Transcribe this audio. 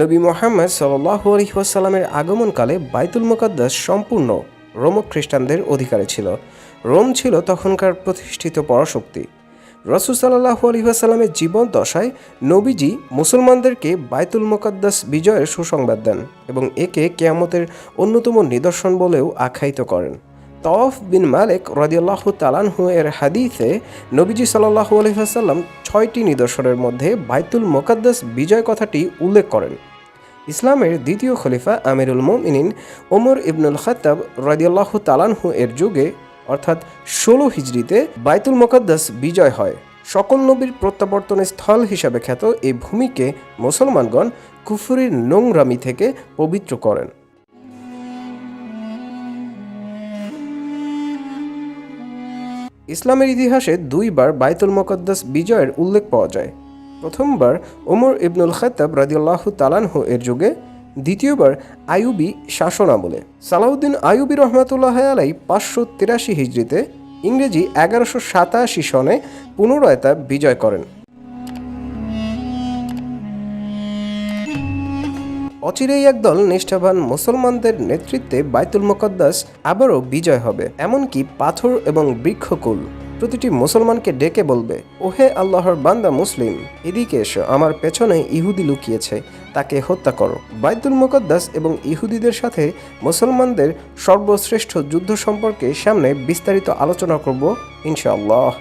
নবী মোহাম্মদ সাল্লাহ আলহিহাসাল্লামের আগমনকালে বাইতুল মোকাদ্দাস সম্পূর্ণ রোম খ্রিস্টানদের অধিকারে ছিল। রোম ছিল তখনকার প্রতিষ্ঠিত পরাশক্তি। রসুল সাল্লাহু আলহিহাসাল্লামের জীবন দশায় নবীজি মুসলমানদেরকে বাইতুল মোকাদ্দাস বিজয়ের সুসংবাদ দেন এবং একে কেয়ামতের অন্যতম নিদর্শন বলেও আখ্যায়িত করেন। তওয়াফ বিন মালেক রদিয়াল্লাহ তালানহু এর হাদিসে নবীজি সাল্লাহু আলহিহাসাল্লাম ছয়টি নিদর্শনের মধ্যে বাইতুল মোকাদ্দাস বিজয় কথাটি উল্লেখ করেন। ইসলামের দ্বিতীয় খলিফা আমিরুল মোমিনিন ওমর ইবনুল খাত্তাব রদিয়াল্লাহ তালানহু এর যুগে, অর্থাৎ ষোলো হিজড়িতে বাইতুল মোকাদ্দাস বিজয় হয়। সকল নবীর প্রত্যাবর্তনের স্থল হিসাবে খ্যাত এই ভূমিকে মুসলমানগণ কুফুরির নোংরামি থেকে পবিত্র করেন। ইসলামের ইতিহাসে দুইবার বাইতুল মোকদ্দাস বিজয়ের উল্লেখ পাওয়া যায়। প্রথমবার ওমর ইবনুল খাত্তাব রাজিউল্লাহ তালানহু এর যুগে, দ্বিতীয়বার আয়ুবি শাসন আমলে। সালাউদ্দিন আয়ুবি রহমাতুল্লাহ আলাই পাঁচশো তিরাশি হিজড়িতে ইংরেজি এগারোশো সাতাশি সনে পুনরায় তা বিজয় করেন। অচিরেই একদল নিষ্ঠাবান মুসলমানদের নেতৃত্বে বাইতুল মোকদ্দাস আবারও বিজয় হবে, এমনকি পাথর এবং বৃক্ষকুল। প্রতিটি মুসলমানকে ডেকে বলবে, ওহে আল্লাহর বান্দা মুসলিম, এদিকে এসো, আমার পেছনে ইহুদি লুকিয়েছে, তাকে হত্যা করো। বাইতুল মোকদ্দাস এবং ইহুদিদের সাথে মুসলমানদের সর্বশ্রেষ্ঠ যুদ্ধ সম্পর্কে সামনে বিস্তারিত আলোচনা করব, ইনশাআল্লাহ।